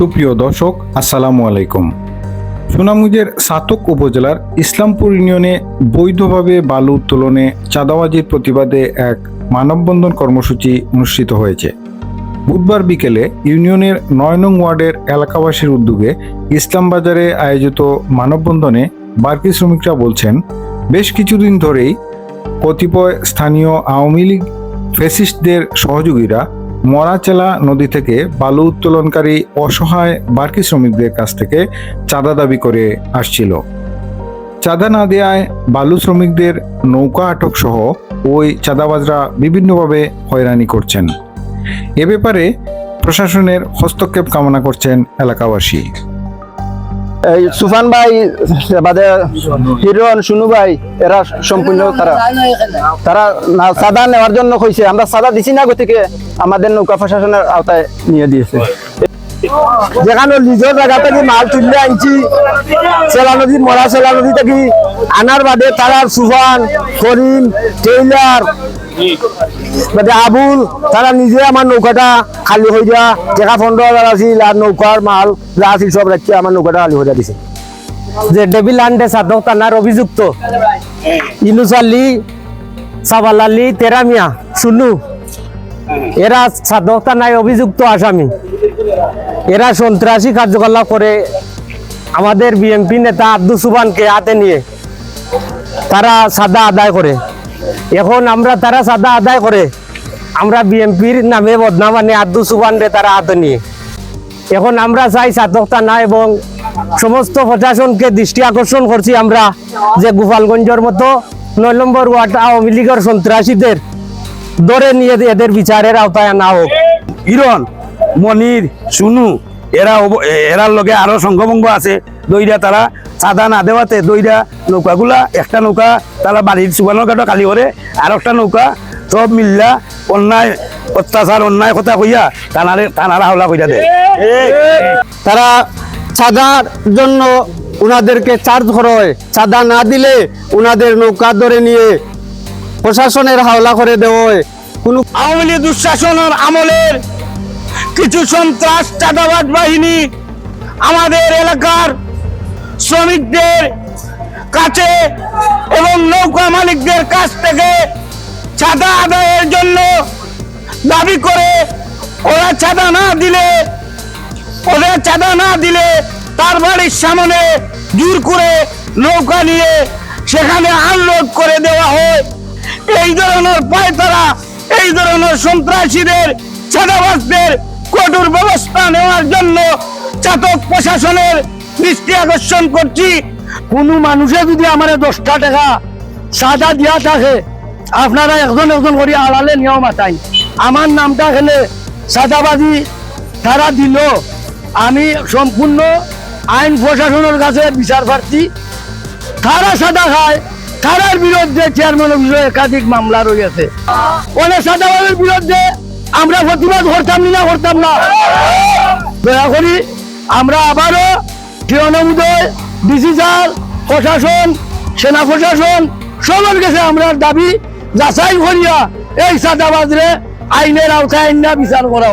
সুপ্রিয় দর্শক, আসসালামু আলাইকুম। সুনামগঞ্জের সাতক উপজেলার ইসলামপুর ইউনিয়নে বৈধভাবে বালু উত্তোলনে চাঁদাবাজির প্রতিবাদে এক মানববন্ধন কর্মসূচি অনুষ্ঠিত হয়েছে। বুধবার বিকেলে ইউনিয়নের নয় নং ওয়ার্ডের এলাকাবাসীর উদ্যোগে ইসলামবাজারে আয়োজিত মানববন্ধনে বার্কি শ্রমিকরা বলছেন, বেশ কিছুদিন ধরেই কতিপয় স্থানীয় আওয়ামী লীগ ফেসিস্টদের সহযোগীরা মরাচেলা নদী থেকে বালু উত্তোলনকারী অসহায় বার্কি শ্রমিকদের কাছ থেকে চাঁদা দাবি করে আসছিল। চাঁদা না দেয়ায় বালু শ্রমিকদের নৌকা আটক সহ ওই চাঁদাবাজরা বিভিন্নভাবে হয়রানি করছেন। এ ব্যাপারে প্রশাসনের হস্তক্ষেপ কামনা করছেন এলাকাবাসী। এই সুফান ভাই, বাদে হিরন সুনু ভাই, এরা সম্পূর্ণ তারা। তারা সাদা নেওয়ার জন্য কইছে। আমরা সাদা দিছি না গতিকে আমাদের নৌকা প্রশাসনের আওতায় নিয়ে দিয়েছে। যেখানে নিজের জায়গা থেকে মাল তুললে আনছি সেলা নদী, মরা সেলা নদী থেকে। আনার বাদে তারার সুফান, করিম, টেইলার বাদে আবুল তারা নিজে আমার নৌকাটা খালি হয়ে যা টাকা হাজার আছিল আর নৌকার মাল যা আছিল সব রাখছে আমার নৌকাটা খালি হয়ে যা দিছে। যে ডেভিল আন্ডে সাধক থানার অভিযুক্ত ইনুস আলী সাবাল তেরামিয়া সুনু এরা সাধক থানায় অভিযুক্ত আসামি। এরা সন্ত্রাসী কার্যকলাপ করে আমাদের বিএনপি নেতা আব্দুল সুবানকে হাতে নিয়ে। তারা সাদা আদায় করে এখন আমরা তারা সাদা আদায় করে, আমরা বিএনপির নামে বদনাম আনে আব্দুল সুবান রে তারা হাতে নিয়ে এখন আমরা চাই সাধক না এবং সমস্ত প্রশাসনকে দৃষ্টি আকর্ষণ করছি আমরা যে গোপালগঞ্জের মতো নয় নম্বর ওয়ার্ড আওয়ামী লীগের সন্ত্রাসীদের ধরে নিয়ে এদের বিচারের আওতায় আনা হোক। হিরণ, মনির, সুনু এরা এরার লগে আরও সংঘভঙ্গ আছে। দইরা তারা চাঁদা না দেওয়াতে দইরা নৌকাগুলা একটা নৌকা তারা বাড়ির সুবানোর কাটা কালি করে আর একটা নৌকা সব মিল্লা অন্যায় অত্যাচার অন্যায় কথা কইয়া তানারে তানারা হাওলা কইরা দেয়। তারা চাঁদার জন্য উনাদেরকে চার্জ করা হয়। চাঁদা না দিলে উনাদের নৌকা ধরে নিয়ে প্রশাসনের হাওলা করে দেওয়া হয়। কোনো আওয়ামী লীগ দুঃশাসনের আমলের কিছু সন্ত্রাস, চাঁদাবাজ বাহিনী আমাদের এলাকার শ্রমিকদের কাছে এবং নৌকা মালিকদের কাছ থেকে ছাদা আদায়ের জন্য দাবি করে ওরা চাঁদা না দিলে ওদের চাঁদা না দিলে তার বাড়ির সামনে জোর করে নৌকা নিয়ে সেখানে আনলোড করে দেওয়া হয়। এই ধরনের পায়তারা, এই ধরনের সন্ত্রাসীদের, চাঁদাবাজদের কঠোর ব্যবস্থা নেওয়ার জন্য চাতক প্রশাসনের দৃষ্টি আকর্ষণ করছি। কোনো মানুষে যদি আমার দশটা টাকা সাদা দিয়া থাকে, আপনারা একজন একজন করে আড়ালে নিয়ম আতাই আমার নামটা খেলে সাদাবাজি তারা দিল। আমি সম্পূর্ণ আইন প্রশাসনের কাছে বিচার প্রার্থী। তারা সাদা খায়? তারার বিরুদ্ধে চেয়ারম্যান অফিসে একাধিক মামলা রয়েছে। অনেক সাদাবাদের বিরুদ্ধে আমরা প্রতিবাদ করতাম না করতাম না। দয়া করি আমরা আবারও তৃণমূদয় ডিসি স্যার প্রশাসন, সেনা প্রশাসন সবার কাছে আমরা দাবি যাচাই করিয়া এই সাদাবাদরে আইনের আওতায় না বিচার করা